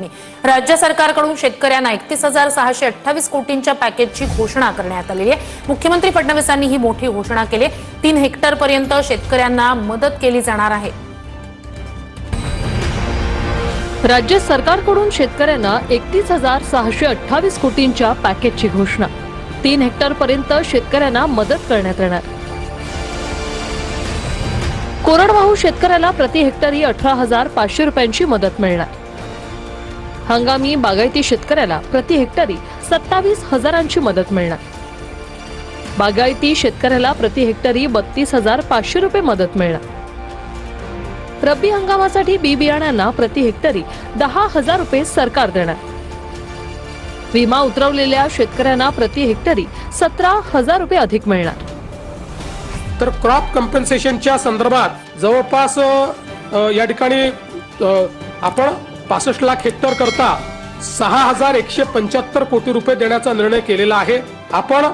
मागणी राज्य सरकारकडून शेतकऱ्यांना एकतीस हजार सहाशे अठ्ठावीस कोटींच्या पॅकेजची घोषणा करण्यात आलेली आहे. मुख्यमंत्री फडणवीसांनी ही मोठी घोषणा केली तीन हेक्टर पर्यंत शेतकऱ्यांना मदत केली जाणार आहे. राज्य सरकारकडून शेतकऱ्यांना एकतीस हजार सहाशे अठ्ठावीस कोटींच्या पॅकेजची घोषणा. तीन हेक्टर पर्यंत शेतकऱ्यांना मदत करण्यात येणार. कोरडवाहू शेतकऱ्याला प्रति हेक्टरी अठरा हजार पाचशे रुपयांची मदत मिळणार. हंगामी बागायती शेतकऱ्याला प्रति हेक्टरी सत्तावीस हजारांची मदत मिळणार. बागायती शेतकऱ्याला प्रति हेक्टरी बत्तीस हजार पाचशे रुपये मदत मिळणार. रब्बी हंगामासाठी बी बियाण्यांना प्रति हेक्टरी दहा हजार रुपये सरकार देणार. विमा उतरवलेल्या शेतकऱ्यांना प्रति हेक्टरी सतरा हजार रुपये अधिक मिळणार. तर क्रॉप कम्पन्सेशनच्या संदर्भात जवळपास या ठिकाणी आपण पासष्ट लाख हेक्टर करता सहा हजार एकशे पंच्याहत्तर कोटी रुपये देण्याचा निर्णय केलेला आहे. आपण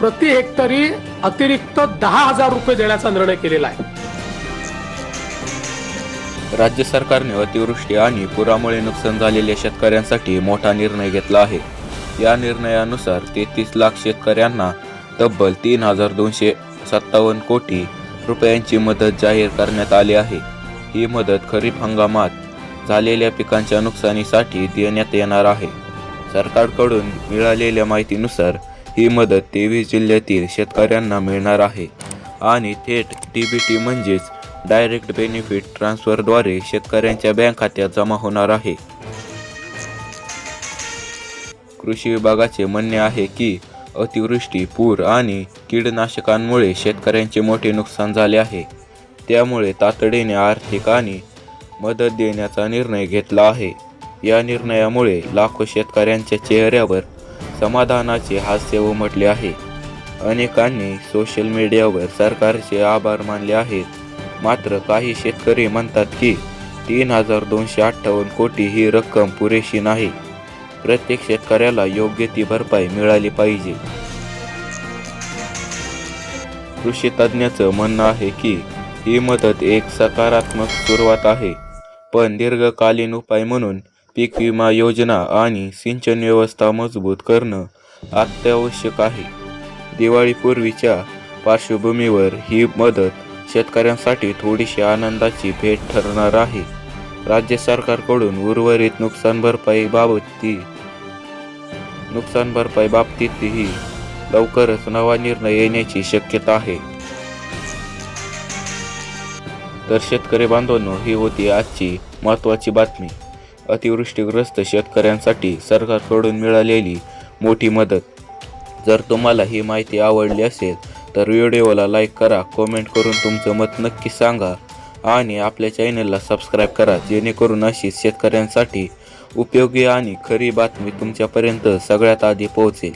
प्रति हेक्टरी अतिरिक्त दहा हजार रुपये देण्याचा निर्णय केलेला आहे. राज्य सरकारने अतिवृष्टी आणि पुरामुळे नुकसान झालेल्या शेतकऱ्यांसाठी मोठा निर्णय घेतला आहे. या निर्णयानुसार तेहतीस लाख शेतकऱ्यांना तब्बल तीन हजार दोनशे सत्तावन्न कोटी रुपयांची मदत जाहीर करण्यात आली आहे. ही मदत खरीप हंगामात झालेल्या पिकांच्या नुकसानीसाठी देण्यात येणार आहे. सरकारकडून मिळालेल्या माहितीनुसार ही मदत तेवीस जिल्ह्यातील शेतकऱ्यांना मिळणार आहे. आणि थेट डी बी टी म्हणजेच डायरेक्ट बेनिफिट ट्रान्सफरद्वारे शेतकऱ्यांच्या बँक खात्यात जमा होणार आहे. कृषी विभागाचे म्हणणे आहे की अतिवृष्टी पूर आणि कीडनाशकांमुळे शेतकऱ्यांचे मोठे नुकसान झाले आहे. त्यामुळे तातडीने आर्थिक आणि मदत देण्याचा निर्णय घेतला आहे. या निर्णयामुळे लाखो शेतकऱ्यांच्या चेहऱ्यावर समाधानाचे हास्य उमटले आहे. अनेकांनी सोशल मीडियावर सरकारचे आभार मानले आहेत. मात्र काही शेतकरी म्हणतात की तीन हजार दोनशे अठ्ठावन्न कोटी ही रक्कम पुरेशी नाही. प्रत्येक शेतकऱ्याला योग्य ती भरपाई मिळाली पाहिजे. कृषी तज्ज्ञाचं म्हणणं आहे की ही मदत एक सकारात्मक सुरुवात आहे. पण दीर्घकालीन उपाय म्हणून पीक विमा योजना आणि सिंचन व्यवस्था मजबूत करणं अत्यावश्यक आहे. दिवाळीपूर्वीच्या पार्श्वभूमीवर ही मदत शेतकऱ्यांसाठी थोडीशी आनंदाची भेट ठरणार आहे. राज्य सरकारकडून उर्वरित नुकसान भरपाई बाबती नुकसान भरपाई बाबतीतही लवकरच नवा निर्णय येण्याची शक्यता आहे. तर शेतकरी बांधवांनो ही होती आजची महत्त्वाची बातमी. अतिवृष्टीग्रस्त शेतकऱ्यांसाठी सरकारकडून मिळालेली मोठी मदत. जर तुम्हाला ही माहिती आवडली असेल तर व्हिडिओला लाईक करा कमेंट करून तुमचं मत नक्की सांगा आणि आपल्या चॅनलला सबस्क्राईब करा जेणेकरून अशी शेतकऱ्यांसाठी उपयोगी आणि खरी बातमी तुमच्यापर्यंत सगळ्यात आधी पोहोचेल.